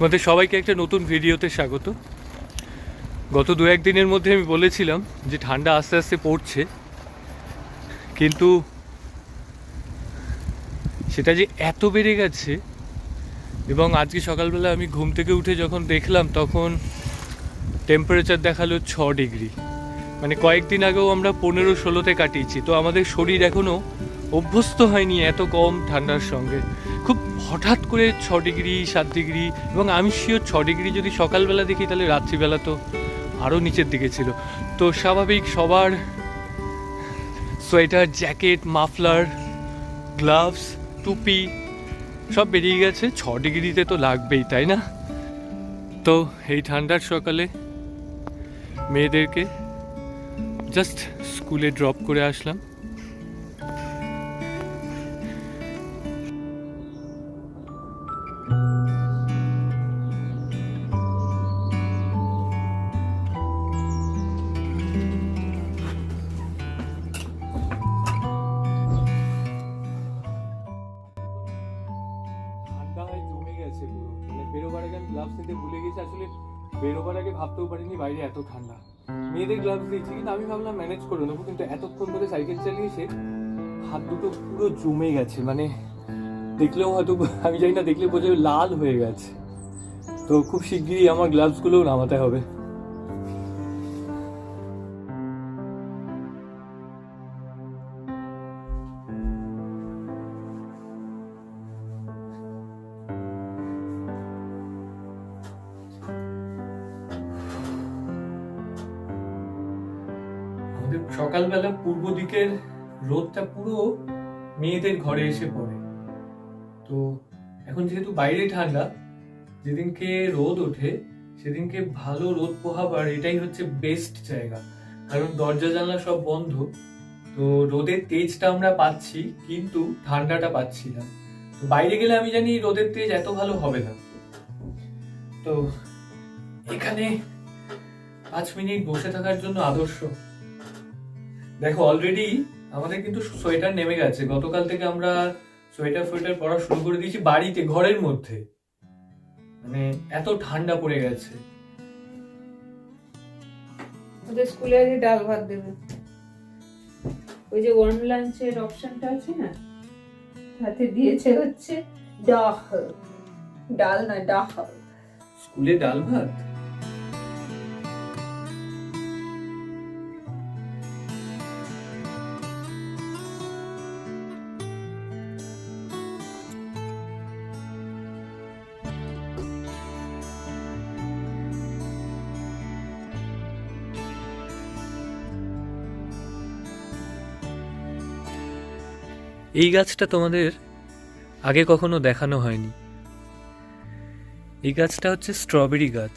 তোমাদের সবাইকে একটা নতুন ভিডিওতে স্বাগত। গত দু একদিনের মধ্যে আমি বলেছিলাম যে ঠান্ডা আস্তে আস্তে পড়ছে, কিন্তু সেটা যে এত বেড়ে গেছে এবং আজকে সকালবেলা আমি ঘুম থেকে উঠে যখন দেখলাম তখন টেম্পারেচার দেখাল ছ ডিগ্রি। মানে কয়েকদিন আগেও আমরা পনেরো ষোলোতে কাটিয়েছি, তো আমাদের শরীর এখনও অভ্যস্ত হয়নি এত কম ঠান্ডার সঙ্গে। খুব হঠাৎ করে ছ ডিগ্রি, সাত ডিগ্রি এবং আমি শিওর ছ ডিগ্রি যদি সকালবেলা দেখি তাহলে রাত্রিবেলা তো আরও নিচের দিকে ছিল। তো স্বাভাবিক সবার সোয়েটার, জ্যাকেট, মাফলার, গ্লাভস, টুপি সব বেরিয়ে গেছে। ছ ডিগ্রিতে তো লাগবেই, তাই না? তো এই ঠান্ডার সকালে মেয়েদেরকে জাস্ট স্কুলে ড্রপ করে আসলাম। দিয়েছি কিন্তু আমি ভাবলাম ম্যানেজ করে নেব, কিন্তু এতক্ষণ ধরে সাইকেল চালিয়ে এসে হাত দুটো পুরো জমে গেছে মানে দেখলেও হয়তো, আমি জানি না, দেখলে বোঝা লাল হয়ে গেছে। তো খুব শিগগিরই আমার গ্লাভসগুলোও নামাতে হবে। রোদটা পুরো মেয়েদের ঘরে এসে পড়ে। তো এখন যেহেতু বাইরে ঠান্ডা, যেদিনকে রোদ ওঠে, সেদিনকে ভালো রোদ পোহাবার এটাই হচ্ছে বেস্ট জায়গা। কারণ দরজা, জানলা সব বন্ধ, তো রোদের তেজটা আমরা পাচ্ছি, কিন্তু ঠান্ডাটা পাচ্ছি না। তো বাইরে গেলে আমি জানি রোদের তেজ এত ভালো হবে না। তো এখানে পাঁচ মিনিট বসে থাকার জন্য আদর্শ। দেখো অলরেডি আমাদের কিন্তু সোয়েটার নেমে গেছে। গতকাল থেকে আমরা সোয়েটার ফোয়েটার পরা শুরু করে দিয়েছি বাড়িতে ঘরের মধ্যে। মানে এত ঠান্ডা পড়ে গেছে। ওদের স্কুলে আজকে ডাল ভাত দেবে। ওই যে ওয়ার্ম লাঞ্চের অপশনটা আছে না? তাতে দিয়েছে হচ্ছে ডাহ ডাল না ডাহ স্কুলে ডাল ভাত? এই গাছটা তোমাদের আগে কখনো দেখানো হয়নি। এই গাছটা হচ্ছে স্ট্রবেরি গাছ।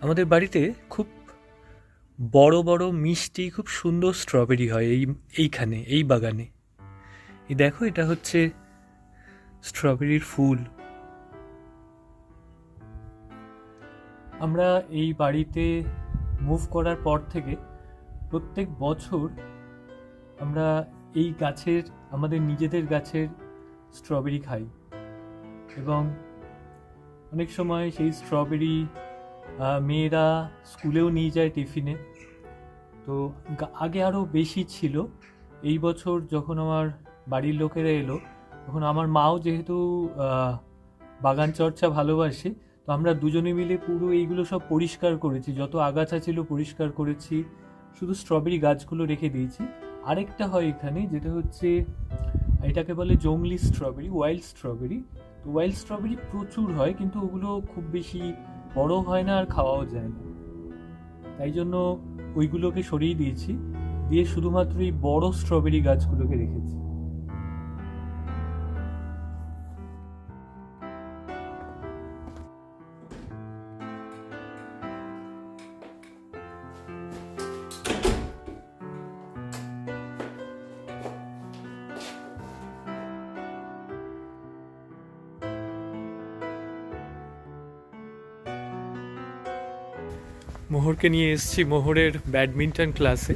আমাদের বাড়িতে খুব বড় বড় মিষ্টি, খুব সুন্দর স্ট্রবেরি হয় এই, এইখানে, এই বাগানে। এই দেখো, এটা হচ্ছে স্ট্রবেরির ফুল। আমরা এই বাড়িতে মুভ করার পর থেকে প্রত্যেক বছর আমরা এই গাছের, আমাদের নিজেদের গাছের স্ট্রবেরি খাই। এবং অনেক সময় সেই স্ট্রবেরি মেয়েরা স্কুলেও নিয়ে যায় টিফিনে। তো আগে আরও বেশি ছিল। এই বছর যখন আমার বাড়ির লোকেরা এলো, তখন আমার মাও যেহেতু বাগান চর্চা ভালোবাসে, তো আমরা দুজনে মিলে পুরো এইগুলো সব পরিষ্কার করেছি। যত আগাছা ছিল পরিষ্কার করেছি। শুধু স্ট্রবেরি গাছগুলো রেখে দিয়েছি। আরেকটা হয় এখানে, যেটা হচ্ছে, এটাকে বলে জংলি স্ট্রবেরি ওয়াইল্ড স্ট্রবেরি তো ওয়াইল্ড স্ট্রবেরি প্রচুর হয়, কিন্তু ওগুলো খুব বেশি বড় হয় না আর খাওয়াও যায় না। তাই জন্য ওইগুলোকে সরিয়ে দিয়েছি। দিয়ে শুধুমাত্র এই বড় স্ট্রবেরি গাছগুলোকে রেখেছি। মোহরকে নিয়ে এসেছি মোহরের ব্যাডমিন্টন ক্লাসে।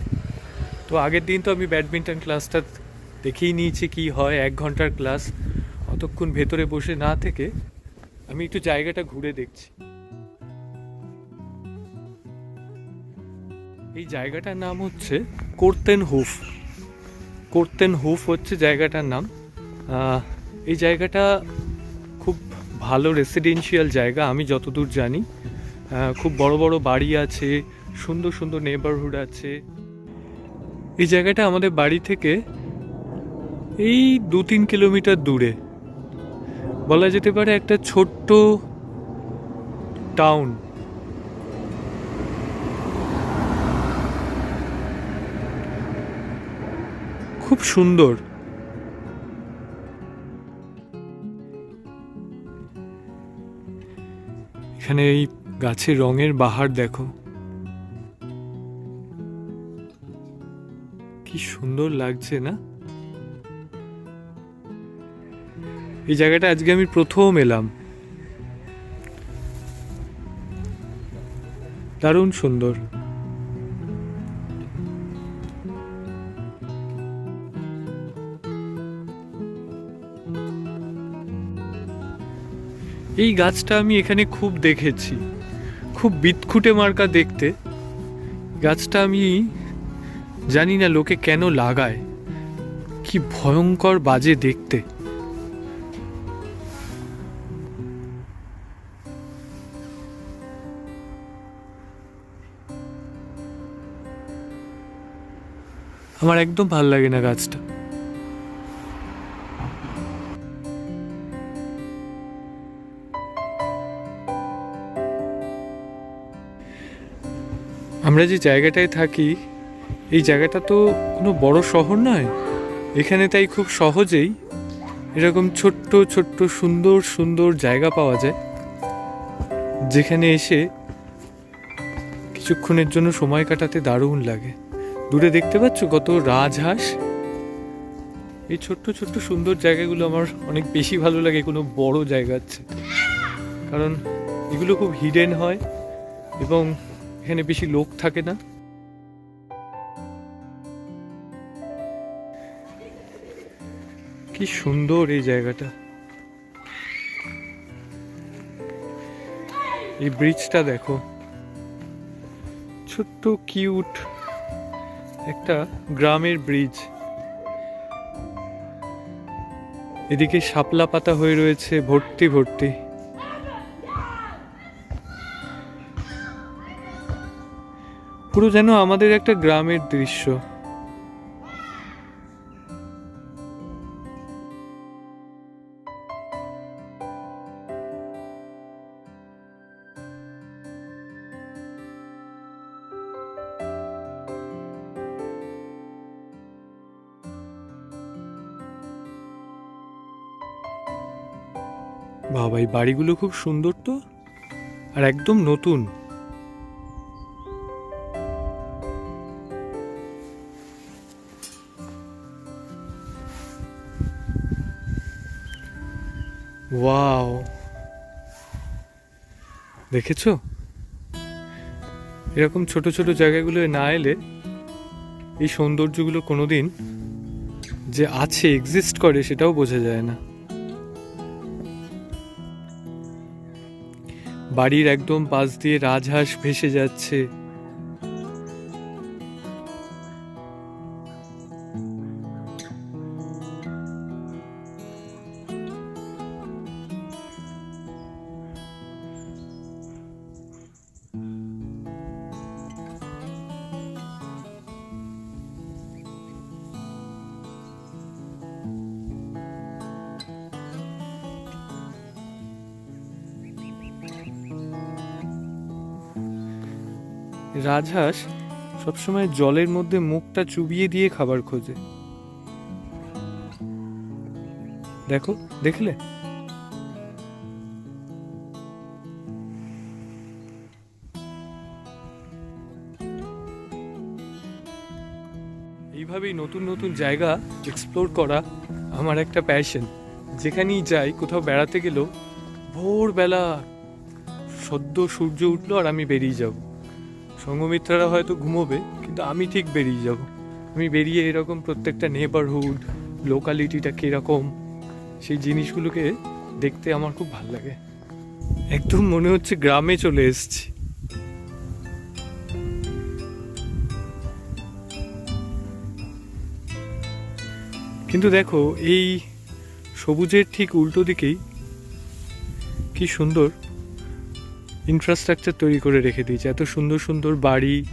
তো আগের দিন তো আমি ব্যাডমিন্টন ক্লাসটা দেখেই নিয়েছি কি হয়, এক ঘণ্টার ক্লাস। অতক্ষণ ভেতরে বসে না থেকে আমি একটু জায়গাটা ঘুরে দেখছি। এই জায়গাটার নাম হচ্ছে কোর্তেন হুফ কোর্তেন হুফ হচ্ছে জায়গাটার নাম। এই জায়গাটা খুব ভালো রেসিডেন্সিয়াল জায়গা, আমি যতদূর জানি। খুব বড় বড় বাড়ি আছে, সুন্দর সুন্দর নেবারহুড আছে। এই জায়গাটা আমাদের বাড়ি থেকে এই দু তিন কিলোমিটার দূরে। বলা যেতে পারে একটা ছোট্ট টাউন খুব সুন্দর। এখানে এই গাছের রঙের বাহার দেখো। কি সুন্দর লাগছে, না? এই জায়গাটা আজকে আমি প্রথম এলাম। দারুণ সুন্দর। এই গাছটা আমি এখানে খুব দেখেছি। খুব বিৎখুটে মার্কা দেখতে। গাছটা আমি জানি না লোকে কেন লাগায়। কি ভয়ঙ্কর বাজে দেখতে। আমার একদম ভালো লাগে না গাছটা। আমরা যে জায়গাটায় থাকি, এই জায়গাটা তো কোনো বড় শহর নয়। এখানে তাই খুব সহজেই এরকম ছোট্ট ছোট্ট, সুন্দর সুন্দর জায়গা পাওয়া যায়, যেখানে এসে কিছুক্ষণের জন্য সময় কাটাতে দারুণ লাগে। দূরে দেখতে পাচ্ছ কত রাজহাঁস? এই ছোট্ট ছোট্ট, সুন্দর জায়গাগুলো আমার অনেক বেশি ভালো লাগে, কোনো বড় জায়গা চেয়ে। কারণ এগুলো খুব হিডেন হয় এবং এখানে বেশি লোক থাকে না? কি সুন্দর এই জায়গাটা। এই ব্রিজটা দেখো। ছোট্ট, কিউট একটা গ্রামের ব্রিজ। এদিকে শাপলা পাতা হয়ে রয়েছে, ভর্তি ভর্তি। পুরো যেন আমাদের একটা গ্রামের দৃশ্য। বাবা, এই বাড়িগুলো খুব সুন্দর তো? আর একদম নতুন। ওয়াও। দেখেছ? এরকম ছোট ছোট জায়গাগুলো না এলে এই সৌন্দর্যগুলো কোনোদিন যে আছে এক্সিস্ট করে, সেটাও বোঝা যায় না। বাড়ির একদম পাশ দিয়ে রাজহাঁস ভেসে যাচ্ছে। রাজহাঁস সবসময় জলের মধ্যে মুখটা চুবিয়ে দিয়ে খাবার খোঁজে। দেখো, দেখলে? এইভাবেই নতুন নতুন জায়গা এক্সপ্লোর করা আমার একটা প্যাশন যেখানেই যাই, কোথাও বেড়াতে গেলেও ভোরবেলা সদ্য সূর্য উঠল আর আমি বেরিয়ে যাব। সঙ্গমিত্রারা হয়তো ঘুমোবে, কিন্তু আমি ঠিক বেরিয়ে যাব। আমি বেরিয়ে এরকম প্রত্যেকটা নেবারহুড লোকালিটিটা কীরকম, সেই জিনিসগুলোকে দেখতে আমার খুব ভালো লাগে। একদম মনে হচ্ছে গ্রামে চলে এসেছি। কিন্তু দেখো, এই সবুজের ঠিক উল্টো দিকেই কি সুন্দর ইনফ্রাস্ট্রাকচার তৈরি করে রেখে দিয়েছে। এত সুন্দর সুন্দর বাড়ি,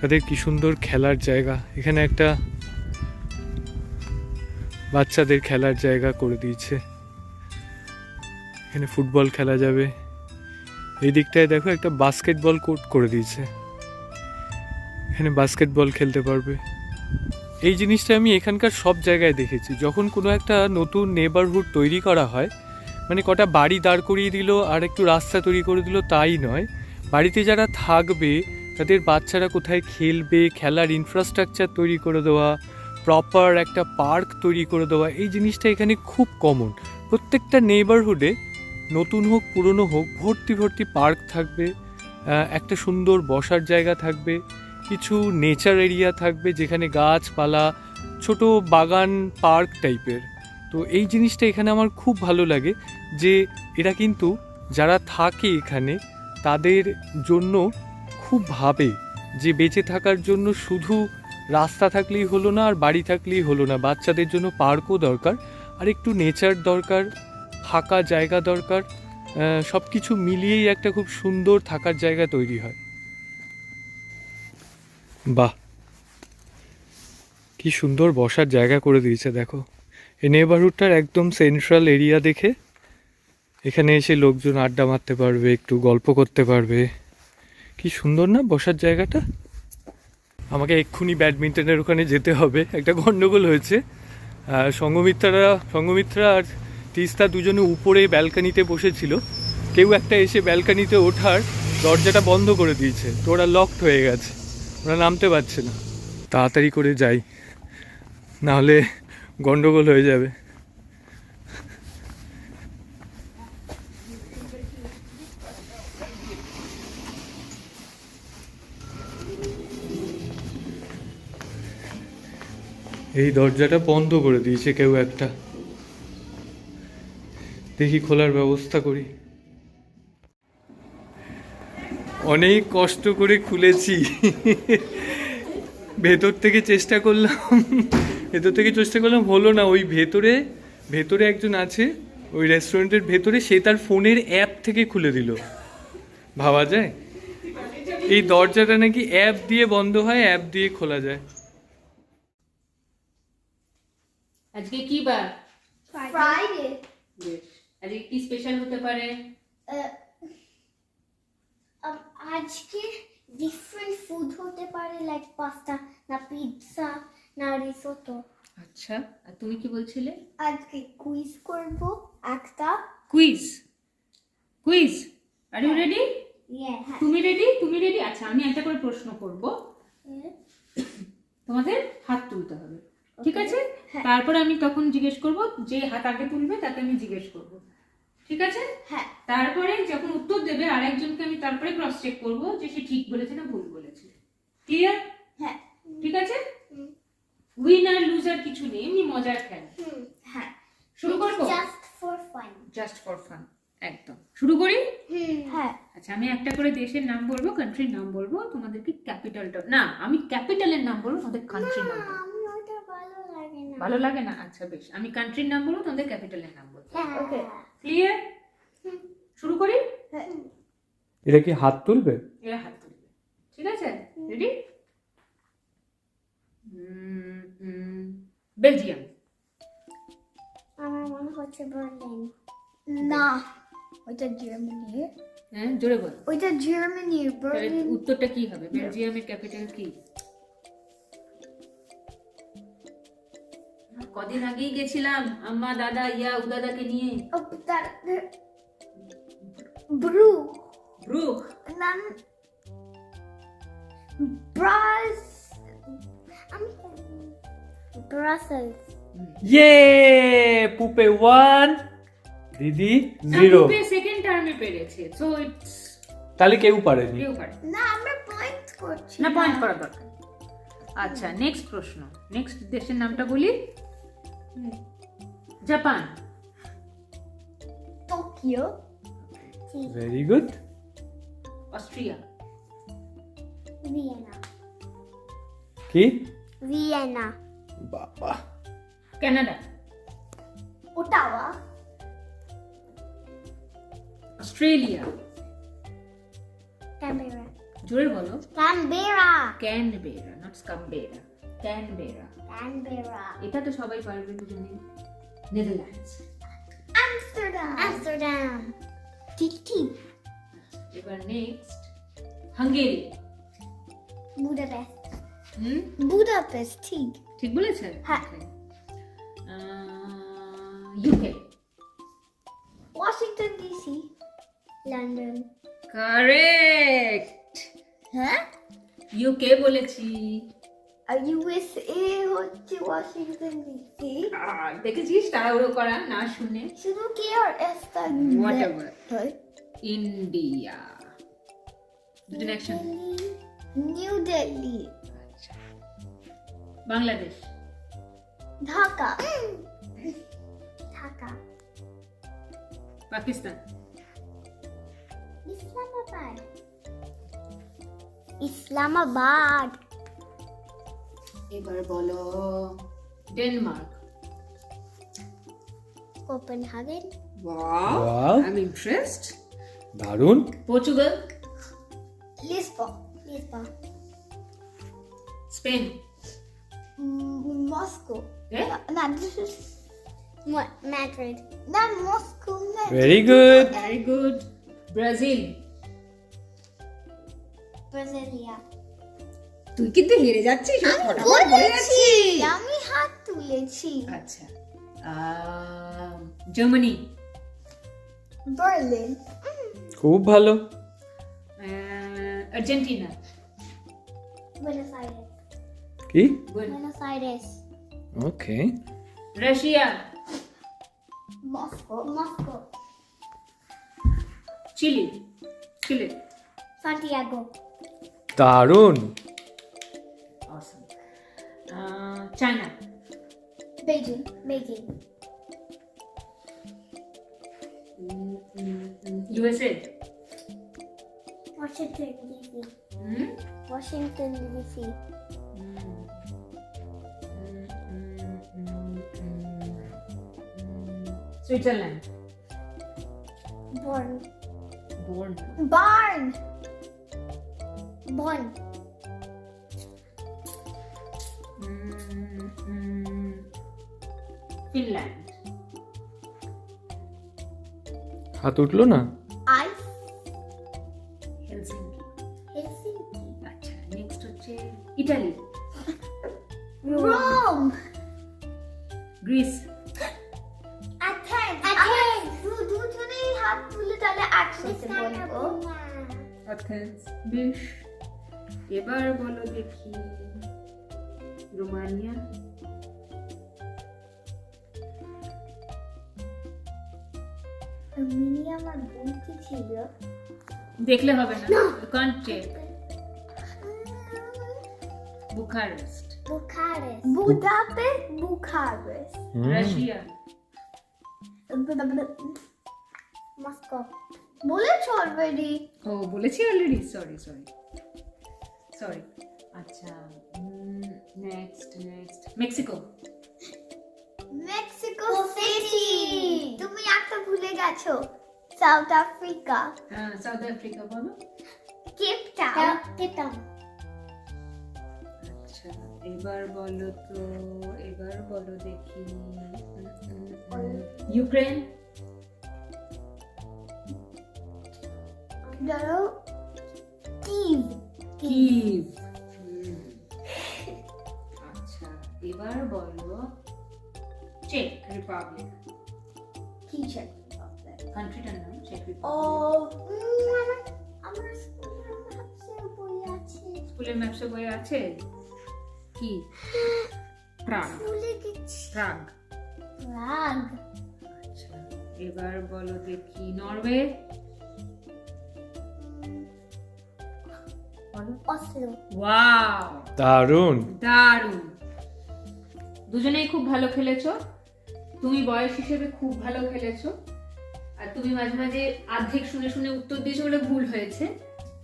তাদের কি সুন্দর খেলার জায়গা। এখানে একটা বাচ্চাদের খেলার জায়গা করে দিয়েছে। এখানে ফুটবল খেলা যাবে। এই দিকটায় দেখো একটা বাস্কেটবল কোর্ট করে দিয়েছে। এখানে বাস্কেটবল খেলতে পারবে। এই জিনিসটা আমি এখানকার সব জায়গায় দেখেছি। যখন কোনো একটা নতুন নেবারহুড তৈরি করা হয় মানে কটা বাড়ি দাঁড় করিয়ে দিল আর একটু রাস্তা তৈরি করে দিল তাই নয়। বাড়িতে যারা থাকবে, তাদের বাচ্চারা কোথায় খেলবে, খেলার ইনফ্রাস্ট্রাকচার তৈরি করে দেওয়া প্রপার একটা পার্ক তৈরি করে দেওয়া, এই জিনিসটা এখানে খুব কমন প্রত্যেকটা নেইবারহুডে নতুন হোক, পুরনো হোক, ভর্তি ভর্তি পার্ক থাকবে একটা সুন্দর বসার জায়গা থাকবে, কিছু নেচার এরিয়া থাকবে যেখানে গাছপালা, ছোট বাগান পার্ক টাইপের তো এই জিনিসটা এখানে আমার খুব ভালো লাগে যে এরা কিন্তু যারা থাকে এখানে, তাদের জন্য খুব ভাবে যে বেঁচে থাকার জন্য শুধু রাস্তা থাকলেই হলো না আর বাড়ি থাকলেই হলো না। বাচ্চাদের জন্য পার্কও দরকার, আর একটু নেচার দরকার ফাঁকা জায়গা দরকার সব কিছু মিলিয়েই একটা খুব সুন্দর থাকার জায়গা তৈরি হয়। বাহ! কি সুন্দর বসার জায়গা করে দিয়েছে, দেখো। এই নেবারহুডটার একদম সেন্ট্রাল এরিয়া দেখে এখানে এসে লোকজন আড্ডা মারতে পারবে, একটু গল্প করতে পারবে। কি সুন্দর না বসার জায়গাটা? আমাকে এক্ষুনি ব্যাডমিন্টনের ওখানে যেতে হবে। একটা গণ্ডগোল হয়েছে। সঙ্গমিত্রারা, সঙ্গমিত্রা আর তিস্তা দুজনে উপরে ব্যালকানিতে বসেছিল। কেউ একটা এসে ব্যালকানিতে ওঠার দরজাটা বন্ধ করে দিয়েছে। তো ওরা লকড হয়ে গেছে। ওরা নামতে পারছে না। তাড়াতাড়ি করে যাই। নাহলে গন্ডগোল হয়ে যাবে। এই দরজাটা বন্ধ করে দিয়েছে কেউ একটা। দেখি খোলার ব্যবস্থা করি। অনেক কষ্ট করে খুলেছি। ভেতর থেকে চেষ্টা করলাম। ভেতর থেকে চেষ্টা করলাম হলো না। ওই ভেতরে ভেতরে একজন আছে ওই রেস্টুরেন্টের ভেতরে সে তার ফোনের অ্যাপ থেকে খুলে দিল। ভাবা যায়? এই দরজাটা নাকি অ্যাপ দিয়ে বন্ধ হয় অ্যাপ দিয়ে খোলা যায়। আজকে কি বার. বেশ। আজকে কি স্পেশাল হতে পারে? আজকে ডিফারেন্ট ফুড হতে পারে লাইক পাস্তা না পিৎজা না রিসোটো আচ্ছা আর তুমি কি বলছিলে? আজকে কুইজ করব একটা। Quiz quiz are you ready তুমি রেডি তুমি রেডি আচ্ছা আমি একটা করে প্রশ্ন করব। তোমাদের হাত তুলতে হবে ঠিক আছে? হ্যাঁ। তারপরে আমি তখন জিজ্ঞেস করব যে হাত আগে তুলবে তাকে আমি জিজ্ঞেস করব ঠিক আছে? হ্যাঁ। তারপরে যখন উত্তর দেবে আরেকজনকে আমি তারপরে ক্রস চেক করব যে সে ঠিক বলেছে না ভুল বলেছে। ক্লিয়ার হ্যাঁ। ঠিক আছে। উইনার লুজার কিছু নেই এমনি মজার খেলা। হ্যাঁ। শুরু করব? Just for fun just for fun একদম। শুরু করি? হ্যাঁ। আচ্ছা আমি একটা করে দেশের নাম বলব কান্ট্রির নাম বলব তোমাদেরকে ক্যাপিটালটা না আমি ক্যাপিটালের নাম বলব তোমাদের কান্ট্রির নাম বলব। আমি ওটা ভালো লাগে না। ভালো লাগে না? আচ্ছা বেশ। আমি কান্ট্রির নাম বলব তোমাদের ক্যাপিটালের নাম বলব। হ্যাঁ। ওকে ক্লিয়ার শুরু করি? এটা কি হাত তুলবে? এরা হাত তুলবে। ঠিক আছে? রেডি বেলজিয়াম আমার মনে হচ্ছে বার্লিন না ওইটা জার্মানি হ্যাঁ জোরে বল। ওইটা জার্মানি বার্লিন উত্তরটা কি হবে? বেলজিয়ামের ক্যাপিটাল কি? কদিন আগেই গেছিলাম আম্মা দাদা ইয়া উদাদাকে নিয়ে। Bru. ব্রুক। Nan. Bras. Um, Brussels. ইয়ে পুপে ওয়ান দিদি জিরো সেকেন্ড টার্মে পেরেছে সো ইটস তাহলে কেউ পারেনি। কেউ পারে না আমরা পয়েন্ট করছি। না পয়েন্ট করা দরকার আচ্ছা নেক্সট প্রশ্ন। নেক্সট দেশের নামটা বলি? Japan. Tokyo very good Austria Vienna. কি Vienna. বাবা কানাডা Ottawa. Australia Canberra. জোরে বলো Canberra. Canberra not Scamberra Canberra Canberra. এটা তো সবাই পারবে দুজনে নেদারল্যান্ডস Amsterdam. Amsterdam. Tiki. এবার next Hungary Budapest. hmm Budapest. Tig. ঠিক বলেছেন হ্যাঁ। UK Washington DC. London. Correct হ্যাঁ ইউকে বলেছি আর ইউএসএ হচ্ছে ওয়াশিংটন ডিসি দেখেছিস তাড়াহুড়ো করা না শুনে শুধু কে আর Whatever. ইন্ডিয়া নিউ দিল্লি বাংলাদেশ। ঢাকা। ঢাকা। পাকিস্তান। ইসলামাবাদ। ইসলামাবাদ। এবার বলো Denmark. Copenhagen. Wow. I am interest দারুণ। Portugal. Lisbon. Lisbon. Spain. Moscow Eh? না this is Madrid. Not Moscow, Madrid. Very good very good Brazil Brasilia. তুই কিন্তু হেরে যাচ্ছিস। আমি হাত তুলেছি। আচ্ছা। জার্মানি বার্লিন খুব ভালো। আহ, আর্জেন্টিনা বুয়েনোস আইরেস কি? Buenos Aires okay Russia Moscow Moscow Chile Chile Santiago দারুণ awesome. Uh, China. Beijing Beijing USA Washington DC hmm? Washington DC Switzerland. Born born Bern born Finland. হাত উঠল না? আইস Helsinki. Helsinki আচ্ছা next হচ্ছে Italy Rome Greece Athens বেশ। এবার বলো দেখি। রোমানিয়া? মিনি আমার বলতে ছিল। দেখলে হবে না। Can't check Bucharest. Bucharest Budapest Bucharest. Hmm, Russia Moscow. বলেছ অলরেডি ও বলেছি অলরেডি সরি সরি সরি আচ্ছা next next Mexico Mexico City তুমি একটা ভুলে গেছো। সাউথ আফ্রিকা হ্যাঁ সাউথ আফ্রিকা বলো। কেপ টাউন কেপ টাউন আচ্ছা এবার বলো তো এবার বলো দেখি। ইউক্রেন ধরো কিভ কিভ আচ্ছা এবার বলো চেক রিপাবলিক কি চেক কান্ট্রিটার নাম চেক ও রিপাবলিক আমার স্কুলের ম্যাপসে বই আছে। কি? প্রাগ প্রাগ রাগ আচ্ছা এবার বলো দেখি নরওয়ে অসলো ওয়াও দারুণ। দারুণ। দুজনেই খুব ভালো খেলেছো। তুমি বয়স হিসেবে খুব ভালো খেলেছো। আর তুমি মাঝে মাঝে অর্ধেক শুনে শুনে উত্তর দিয়েছ বলে ভুল হয়েছে।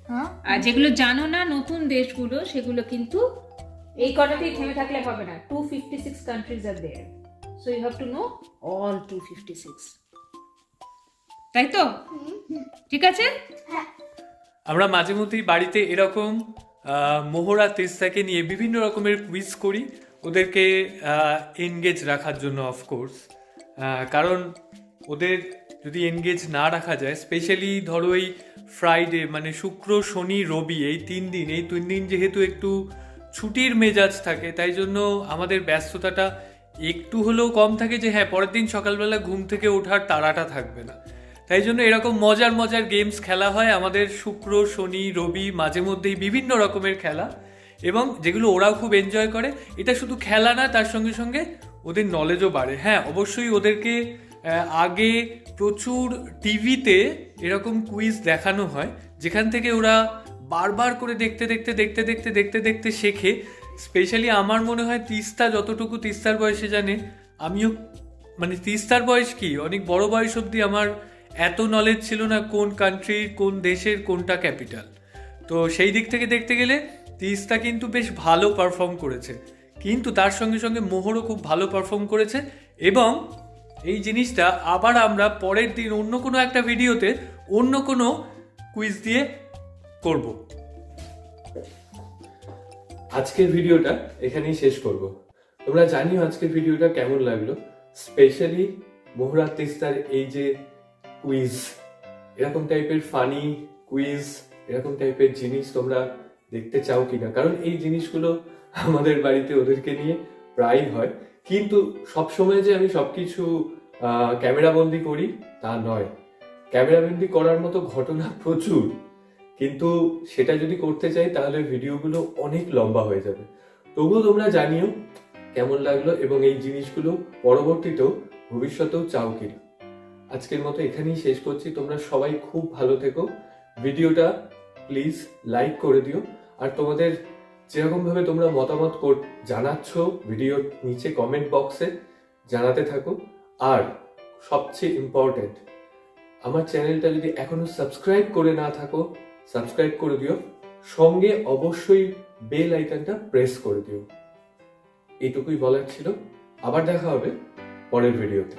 হ্যাঁ? আর যেগুলো জানো না নতুন দেশগুলো সেগুলো কিন্তু এই কটাতেই থেমে থাকলে হবে না। Two fifty six countries are there so you have to know all two fifty six তাই তো? ঠিক আছে? হ্যাঁ। আমরা মাঝে মধ্যেই বাড়িতে এরকম মোহরা তেস্তাকে নিয়ে বিভিন্ন রকমের কুইজ করি। ওদেরকে এনগেজ রাখার জন্য অফকোর্স কারণ ওদের যদি এনগেজ না রাখা যায় স্পেশালি ধরো এই ফ্রাইডে মানে শুক্র, শনি, রবি, এই তিন দিন, এই তিন দিন যেহেতু একটু ছুটির মেজাজ থাকে, তাই জন্য আমাদের ব্যস্ততাটা একটু হলেও কম থাকে যে হ্যাঁ পরের দিন সকালবেলা ঘুম থেকে ওঠার তাড়াটা থাকবে না। তাই জন্য এরকম মজার মজার গেমস খেলা হয়। আমাদের শুক্র, শনি, রবি, মাঝে মধ্যেই বিভিন্ন রকমের খেলা। এবং যেগুলো ওরাও খুব এনজয় করে, এটা শুধু খেলা না, তার সঙ্গে সঙ্গে ওদের নলেজও বাড়ে। হ্যাঁ অবশ্যই ওদেরকে আগে প্রচুর টিভিতে এরকম কুইজ দেখানো হয়, যেখান থেকে ওরা বারবার করে দেখতে দেখতে দেখতে দেখতে দেখতে দেখতে শেখে। স্পেশালি আমার মনে হয় তিস্তা যতটুকু তিস্তার বয়সে জানে, আমিও মানে তিস্তার বয়স কি? অনেক বড় বয়স অবধি আমার এত নলেজ ছিল না কোন কান্ট্রির কোন দেশের কোনটা ক্যাপিটাল তো সেই দিক থেকে দেখতে গেলে তিস্তা কিন্তু বেশ ভালো পারফর্ম করেছে। কিন্তু তার সঙ্গে সঙ্গে মোহরও খুব ভালো পারফর্ম করেছে এবং এই জিনিসটা আবার আমরা পরের দিন অন্য কোনো একটা ভিডিওতে অন্য কোনো কুইজ দিয়ে করব। আজকের ভিডিওটা এখানেই শেষ করব। তোমরা জানিও আজকের ভিডিওটা কেমন লাগল। স্পেশালি মোহরা তিস্তার এই যে কুইজ এরকম টাইপের ফানি কুইজ এরকম টাইপের জিনিস তোমরা দেখতে চাও কিনা? কারণ এই জিনিসগুলো আমাদের বাড়িতে ওদেরকে নিয়ে প্রায় হয়। কিন্তু সবসময় যে আমি সবকিছু ক্যামেরা বন্দি করি, তা নয়। ক্যামেরা বন্দি করার মতো ঘটনা প্রচুর। কিন্তু সেটা যদি করতে চাই, তাহলে ভিডিওগুলো অনেক লম্বা হয়ে যাবে। তবুও তোমরা জানিও কেমন লাগল এবং এই জিনিসগুলো পরবর্তীতেও ভবিষ্যতেও চাও কিনা। আজকের মতো এখানেই শেষ করছি। তোমরা সবাই খুব ভালো থেকো। ভিডিওটা প্লিজ লাইক করে দিও। আর তোমাদের যেরকমভাবে তোমরা মতামত জানাচ্ছ ভিডিওর নিচে কমেন্ট বক্সে জানাতে থাকো। আর সবচেয়ে ইম্পর্টেন্ট আমার চ্যানেলটা যদি এখনও সাবস্ক্রাইব করে না থাকো সাবস্ক্রাইব করে দিও। সঙ্গে অবশ্যই বেল আইকনটা প্রেস করে দিও। এইটুকুই বলার ছিল। আবার দেখা হবে পরের ভিডিওতে